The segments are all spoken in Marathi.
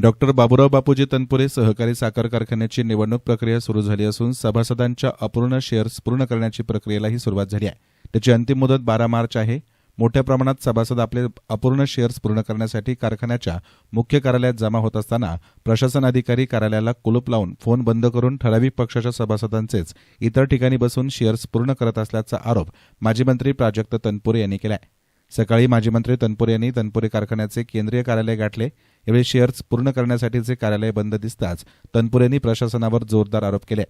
डॉक्टर बाबुराव बापूजी तनपुरे सहकारी साखर कारखान्याची निवडणूक प्रक्रिया सुरू झाली असून सभासदांच्या अपूर्ण शेअर्स पूर्ण करण्याची प्रक्रियेलाही सुरुवात झाली आहे. त्याची अंतिम मुदत बारा मार्च आहे. मोठ्या प्रमाणात सभासद आपले अपूर्ण शेअर्स पूर्ण करण्यासाठी कारखान्याच्या मुख्य कार्यालयात जमा होत असताना प्रशासन अधिकारी कार्यालयाला कुलूप लावून फोन बंद करून ठराविक पक्षाच्या सभासदांचेच इतर ठिकाणी बसून शेअर्स पूर्ण करत असल्याचा आरोप माजी मंत्री प्राजक्त तनपुरे यांनी केला आहे सकाळी माजी मंत्री तनपुरे यांनी तनपुरे कारखान्याचे केंद्रीय कार्यालय गाठले. यावेळी शेअर्स पूर्ण करण्यासाठीचे कार्यालय बंद दिसताच तनपुरेंनी प्रशासनावर जोरदार आरोप केले.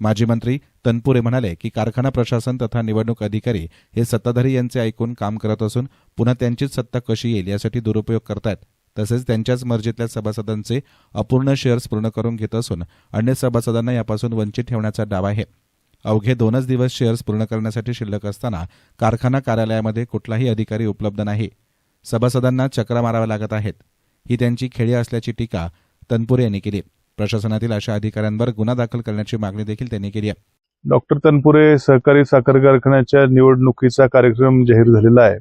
माजी मंत्री तनपुरे म्हणाले की कारखाना प्रशासन तथा निवडणूक अधिकारी हे सत्ताधारी यांचे ऐकून काम करत असून पुन्हा त्यांचीच सत्ता कशी येईल यासाठी दुरुपयोग करतात तसेच त्यांच्याच मर्जीतल्या सभासदांचे अपूर्ण शेअर्स पूर्ण करून घेत असून अन्य सभासदांना यापासून वंचित ठेवण्याचा डाव आहे. अवघे दोनच दिवस शेअर्स पूर्ण करण्यासाठी शिल्लक असताना कारखाना कार्यालयामध्ये कुठलाही अधिकारी उपलब्ध नाही. सभासदांना चक्रा माराव्या लागत आहेत. ही त्यांची खेळी असल्याची टीका तनपुरे यांनी केली. प्रशासनातील अशा अधिकाऱ्यांवर गुन्हा दाखल करण्याची मागणी देखील त्यांनी केली आहे. डॉक्टर तनपुरे सहकारी साखर कारखान्याच्या निवडणुकीचा कार्यक्रम जाहीर झालेला आहे.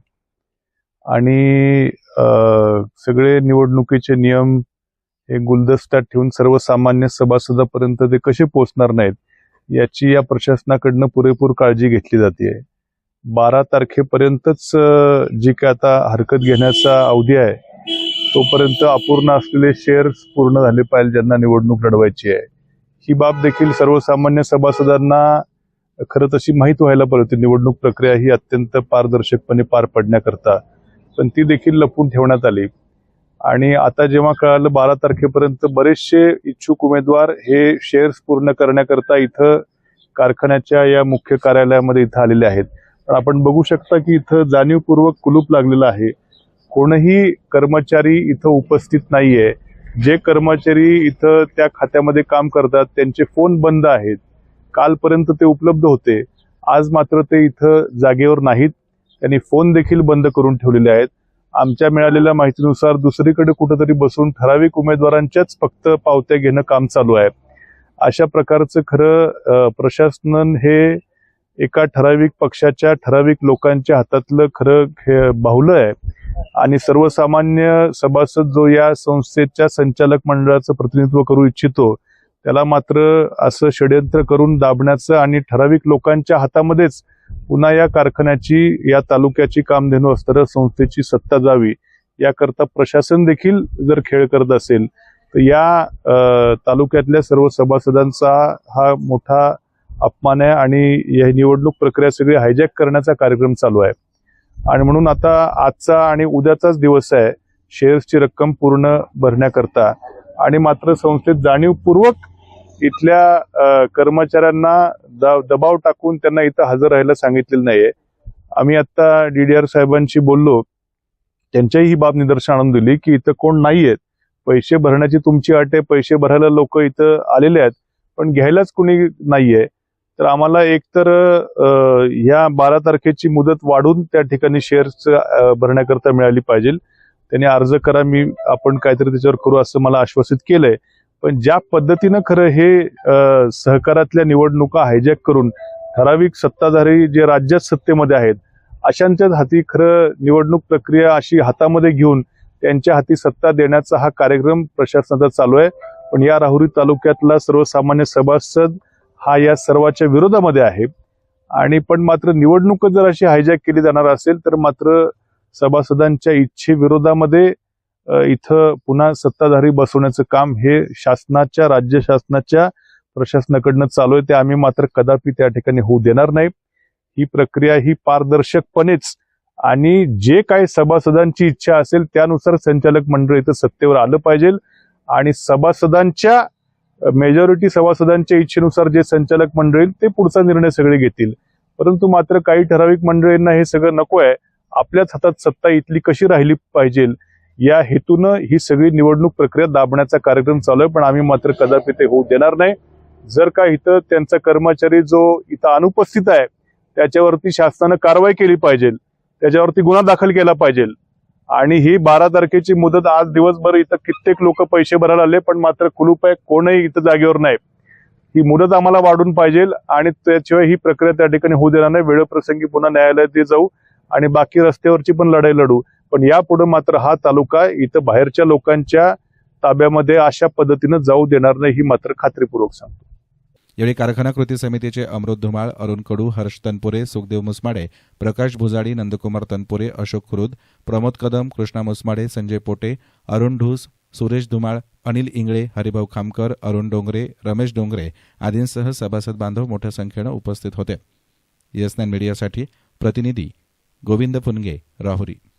आणि सगळे निवडणुकीचे नियम हे गुलदस्त्यात ठेवून सर्वसामान्य सभासदापर्यंत ते कसे पोहोचणार नाहीत याची या प्रशासनाकडनं पुरेपूर काळजी घेतली जाते. बारा तारखेपर्यंतच जी काय आता हरकत घेण्याचा अवधी आहे तोपर्यंत अपूर्ण असलेले शेअर्स पूर्ण झाले पाहिजे ज्यांना निवडणूक लढवायची आहे. ही बाब देखील सर्वसामान्य सभासदांना खरं तशी माहीत व्हायला पाहिजे होती. निवडणूक प्रक्रिया ही अत्यंत पारदर्शकपणे पार पडण्याकरता पण ती देखील लपून ठेवण्यात आली. आणि आता जेव्हा कळालं बारा तारखेपर्यंत बरेचसे इच्छुक उमेदवार हे शेअर्स पूर्ण करण्याकरता इथं कारखान्याच्या या मुख्य कार्यालयामध्ये इथं आलेले आहेत. पण आपण बघू शकता की इथं जाणीवपूर्वक कुलूप लागलेलं आहे. कोणही कर्मचारी इथं उपस्थित नाहीये. जे कर्मचारी इथं त्या खात्यामध्ये काम करतात त्यांचे फोन बंद आहेत. कालपर्यंत ते उपलब्ध होते. आज मात्र ते इथं जागेवर नाहीत. त्यांनी फोन देखील बंद करून ठेवलेले आहेत. आमच्या मिळालेल्या माहितीनुसार दुसरीकडे कुठंतरी बसून ठराविक उमेदवारांच्याच फक्त पावत्या घेणं काम चालू आहे. अशा प्रकारचं खरं प्रशासन हे एका ठराविक पक्षाच्या ठराविक लोकांच्या हातातलं खरं खे- बाहुलं आहे. आणि सर्वसामान्य सभासद जो या संस्थेच्या संचालक मंडळाचं प्रतिनिधित्व करू इच्छितो त्याला मात्र असं षडयंत्र करून दाबण्याचं आणि ठराविक लोकांच्या हातामध्येच पुन्हा या कारखान्याची या तालुक्याची कामधेनू असणाऱ्या संस्थेची सत्ता जावी याकरता प्रशासन देखील जर खेळ करत असेल तर या तालुक्यातल्या सर्व सभासदांचा हा मोठा अपमान आहे आणि या निवडणूक प्रक्रिया सगळी हायजॅक करण्याचा कार्यक्रम चालू आहे. आणि म्हणून आता आजचा आणि उद्याचाच दिवस आहे. शेअर्सची रक्कम पूर्ण भरण्याकरता. आणि मात्र संस्थेत जाणीवपूर्वक इथल्या कर्मचाऱ्यांना दबाव टाकून त्यांना इथं हजर राहायला सांगितलेलं नाहीये. आम्ही आता डीडीआर साहेबांशी बोललो. त्यांच्याही ही बाब निदर्शन आणून दिली की इथं कोण नाहीयेत. पैसे भरण्याची तुमची अट आहे. पैसे भरायला लोक इथं आलेले आहेत. पण घ्यायलाच कुणी नाहीये. तर आम्हाला एकतर ह्या बारा तारखेची मुदत वाढून त्या ठिकाणी शेअर्स भरण्याकरता मिळाली पाहिजे. त्यांनी अर्ज करा मी आपण काहीतरी त्याच्यावर करू असं मला आश्वासित केलंय. पण ज्या पद्धतीनं खरं हे सहकारातल्या निवडणुका हायजॅक करून ठराविक सत्ताधारी जे राज्यात सत्तेमध्ये आहेत अशांच्याच हाती खरं निवडणूक प्रक्रिया अशी हातामध्ये घेऊन त्यांच्या हाती सत्ता देण्याचा हा कार्यक्रम प्रशासनाचा चालू आहे. पण या राहुरी तालुक्यातला सर्वसामान्य सभासद हा या सर्वाच्या विरोधामध्ये आहे. आणि पण मात्र निवडणूक जर अशी हायजॅक केली जाणार असेल तर मात्र सभासदांच्या इच्छेविरोधामध्ये इथं पुन्हा सत्ताधारी बसवण्याचं काम हे शासनाच्या राज्य शासनाच्या प्रशासनाकडनं चालू आहे. ते आम्ही मात्र कदापि त्या ठिकाणी होऊ देणार नाही. ही प्रक्रिया ही पारदर्शकपणेच आणि जे काही सभासदांची इच्छा असेल त्यानुसार संचालक मंडळ इथं सत्तेवर आलं पाहिजे. आणि सभासदांच्या मेजॉरिटी सभासदांच्या इच्छेनुसार जे संचालक मंडळी ते पुढचा निर्णय सगळे घेतील. परंतु मात्र काही ठराविक मंडळींना हे सगळं नको आहे. आपल्याच हातात सत्ता इथली कशी राहिली पाहिजे? या हेतूनं ही सगळी निवडणूक प्रक्रिया दाबण्याचा कार्यक्रम चालू आहे पण आम्ही मात्र कदापि ते होऊ देणार नाही. जर का इथं त्यांचा कर्मचारी जो इथं अनुपस्थित आहे त्याच्यावरती शासनानं कारवाई केली पाहिजे त्याच्यावरती गुन्हा दाखल केला पाहिजे आणि ही बारा तारखेची मुदत आज दिवसभर इथं कित्येक लोक पैसे भरायला आले पण मात्र कुलूप आहे कोणही इथं जागेवर नाही. ही मुदत आम्हाला वाढून पाहिजे आणि त्याशिवाय ही प्रक्रिया त्या ठिकाणी होऊ देणार नाही. वेळप्रसंगी पुन्हा न्यायालयात जाऊ आणि बाकी रस्त्यावरची पण लढाई लढू. पण यापुढे मात्र हा तालुका इथं बाहेरच्या लोकांच्या ताब्यामध्ये अशा पद्धतीनं जाऊ देणार नाही ही मात्र खात्रीपूर्वक सांगतो. यावेळी कारखाना कृती समितीचे अमृत धुमाळ अरुण कडू हर्ष तनपुरे सुखदेव मुसमाडे प्रकाश भुजाडी नंदकुमार तनपुरे अशोक खुरुद प्रमोद कदम कृष्णा मुसमाडे संजय पोटे अरुण ढूस सुरेश धुमाळ अनिल इंगळे हरिभाऊ खामकर अरुण डोंगरे रमेश डोंगरे आदींसह सभासद बांधव मोठ्या संख्येनं उपस्थित होते. येस नाईन मीडियासाठी प्रतिनिधी गोविंद फुनगे राहुरी.